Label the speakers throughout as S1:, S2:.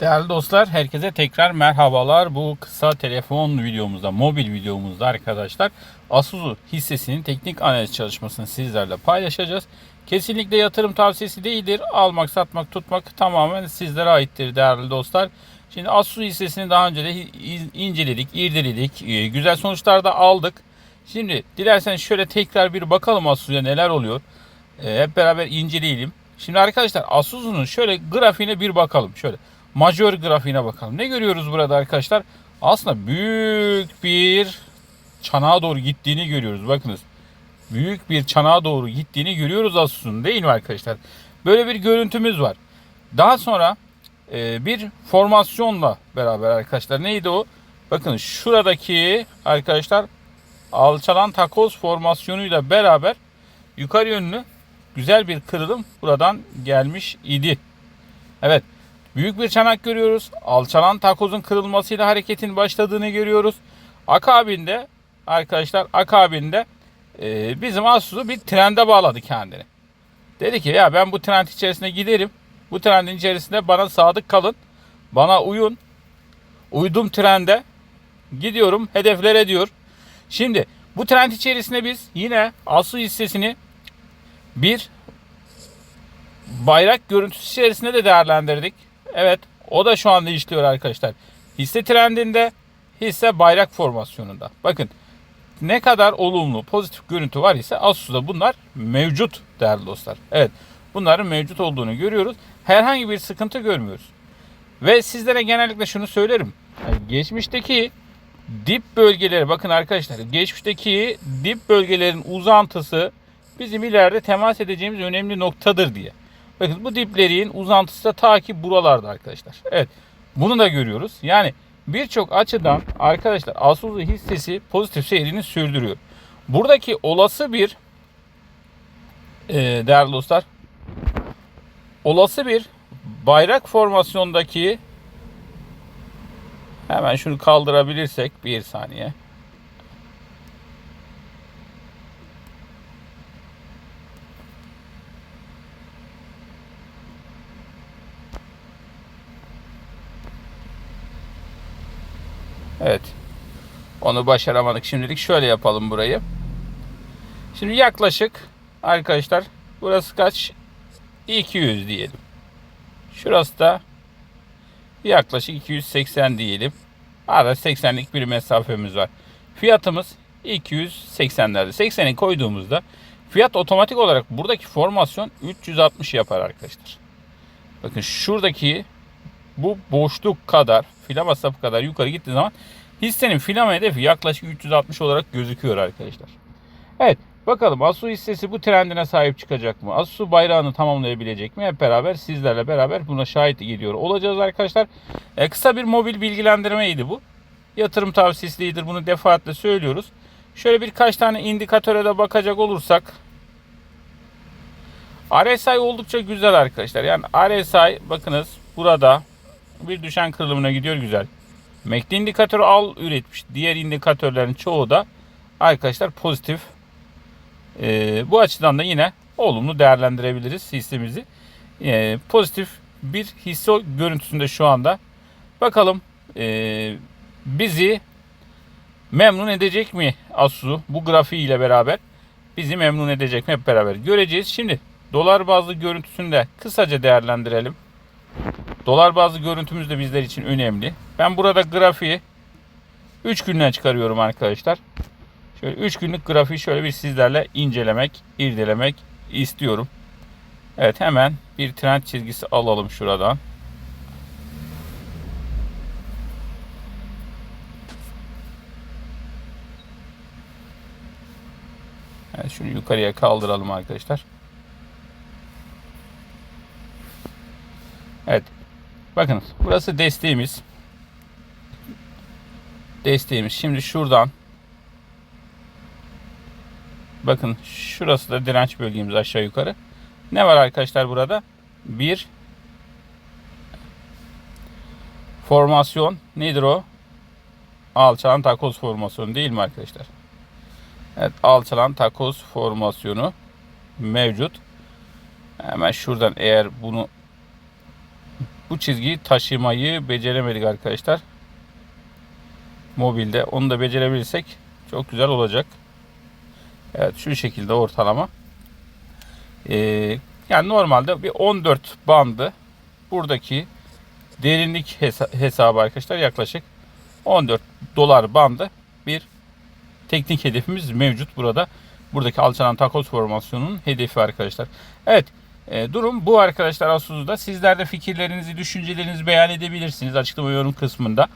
S1: Değerli dostlar, herkese tekrar merhabalar. Bu kısa telefon videomuzda, mobil videomuzda arkadaşlar Asuzu hissesinin teknik analiz çalışmasını sizlerle paylaşacağız. Kesinlikle yatırım tavsiyesi değildir. Almak, satmak, tutmak tamamen sizlere aittir değerli dostlar. Şimdi Asuzu hissesini daha önce de inceledik, irdeledik. Ee, Güzel sonuçlar da aldık. Şimdi dilerseniz şöyle tekrar bir bakalım Asuzu'ya neler oluyor. Ee, Hep beraber inceleyelim. Şimdi arkadaşlar Asuzu'nun şöyle grafiğine bir bakalım. Şöyle majör grafiğine bakalım. Ne görüyoruz burada arkadaşlar? Aslında büyük bir çanağa doğru gittiğini görüyoruz. Bakınız. Büyük bir çanağa doğru gittiğini görüyoruz Asus'un değil mi arkadaşlar? Böyle bir görüntümüz var. Daha sonra e, bir formasyonla beraber arkadaşlar neydi o? Bakın şuradaki arkadaşlar alçalan takoz formasyonuyla beraber yukarı yönlü güzel bir kırılım buradan gelmiş idi. Evet Büyük bir çanak görüyoruz. Alçalan takozun kırılmasıyla hareketin başladığını görüyoruz. Akabinde arkadaşlar akabinde e, bizim Asus'u bir trende bağladı kendini. Dedi ki ya ben bu trend içerisine giderim. Bu trendin içerisinde bana sadık kalın. Bana uyun. Uydum trende. Gidiyorum hedeflere diyor. Şimdi bu trend içerisinde biz yine Asus hissesini bir bayrak görüntüsü içerisinde de değerlendirdik. Evet o da şu anda işliyor arkadaşlar. Hisse trendinde hisse bayrak formasyonunda. Bakın ne kadar olumlu pozitif görüntü var ise Asus'ta bunlar mevcut değerli dostlar. Evet bunların mevcut olduğunu görüyoruz. Herhangi bir sıkıntı görmüyoruz. Ve sizlere genellikle şunu söylerim. Yani geçmişteki dip bölgeleri bakın arkadaşlar geçmişteki dip bölgelerin uzantısı bizim ileride temas edeceğimiz önemli noktadır diye. Bakın bu diplerin uzantısı da ta ki buralarda arkadaşlar. Evet bunu da görüyoruz. Yani birçok açıdan arkadaşlar Asuzu hissesi pozitif seyrini sürdürüyor. Buradaki olası bir e, değerli dostlar olası bir bayrak formasyondaki hemen şunu kaldırabilirsek bir saniye. Evet. Onu başaramadık şimdilik. Şöyle yapalım burayı. Şimdi yaklaşık arkadaşlar burası kaç? 200 diyelim. Şurası da yaklaşık 280 diyelim. Arada 80'lik bir mesafemiz var. Fiyatımız 280'lerde. 80'i koyduğumuzda fiyat otomatik olarak buradaki formasyon 360 yapar arkadaşlar. Bakın şuradaki bu boşluk kadar filama sapı kadar yukarı gittiği zaman hissenin filama hedefi yaklaşık 360 olarak gözüküyor arkadaşlar. Evet bakalım Asu hissesi bu trendine sahip çıkacak mı? Asu bayrağını tamamlayabilecek mi? Hep beraber sizlerle beraber buna şahit gidiyor olacağız arkadaşlar. E, kısa bir mobil bilgilendirmeydi bu. Yatırım tavsiyesi değildir bunu defaatle söylüyoruz. Şöyle birkaç tane indikatöre de bakacak olursak RSI oldukça güzel arkadaşlar. Yani RSI bakınız burada bir düşen kırılımına gidiyor güzel. MACD indikatörü al üretmiş. Diğer indikatörlerin çoğu da arkadaşlar pozitif. Ee, bu açıdan da yine olumlu değerlendirebiliriz hissemizi. Ee, pozitif bir hisse görüntüsünde şu anda. Bakalım e, bizi memnun edecek mi Asu bu grafiği ile beraber bizi memnun edecek mi hep beraber göreceğiz. Şimdi dolar bazlı görüntüsünü de kısaca değerlendirelim. Dolar bazlı görüntümüz de bizler için önemli. Ben burada grafiği 3 günden çıkarıyorum arkadaşlar. Şöyle 3 günlük grafiği şöyle bir sizlerle incelemek, irdelemek istiyorum. Evet hemen bir trend çizgisi alalım şuradan. Evet şunu yukarıya kaldıralım arkadaşlar. Evet Bakın burası desteğimiz. Desteğimiz. Şimdi şuradan bakın şurası da direnç bölgemiz aşağı yukarı. Ne var arkadaşlar burada? Bir formasyon nedir o? Alçalan takoz formasyonu değil mi arkadaşlar? Evet alçalan takoz formasyonu mevcut. Hemen şuradan eğer bunu bu çizgiyi taşımayı beceremedik arkadaşlar. Mobilde onu da becerebilirsek çok güzel olacak. Evet şu şekilde ortalama. Ee, yani normalde bir 14 bandı buradaki derinlik hesa- hesabı arkadaşlar yaklaşık 14 dolar bandı bir teknik hedefimiz mevcut burada. Buradaki alçalan takoz formasyonunun hedefi arkadaşlar. Evet e, durum bu arkadaşlar Asus'da. Sizler de fikirlerinizi, düşüncelerinizi beyan edebilirsiniz açıklama yorum kısmında.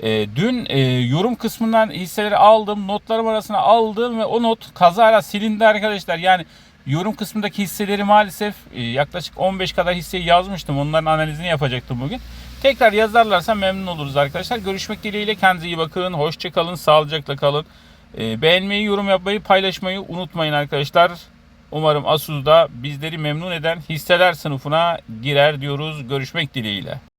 S1: E, dün e, yorum kısmından hisseleri aldım, notlarım arasına aldım ve o not kazara silindi arkadaşlar. Yani yorum kısmındaki hisseleri maalesef e, yaklaşık 15 kadar hisseyi yazmıştım. Onların analizini yapacaktım bugün. Tekrar yazarlarsa memnun oluruz arkadaşlar. Görüşmek dileğiyle kendinize iyi bakın. Hoşçakalın, sağlıcakla kalın. E, beğenmeyi, yorum yapmayı, paylaşmayı unutmayın arkadaşlar. Umarım Asus'da bizleri memnun eden hisseler sınıfına girer diyoruz. Görüşmek dileğiyle.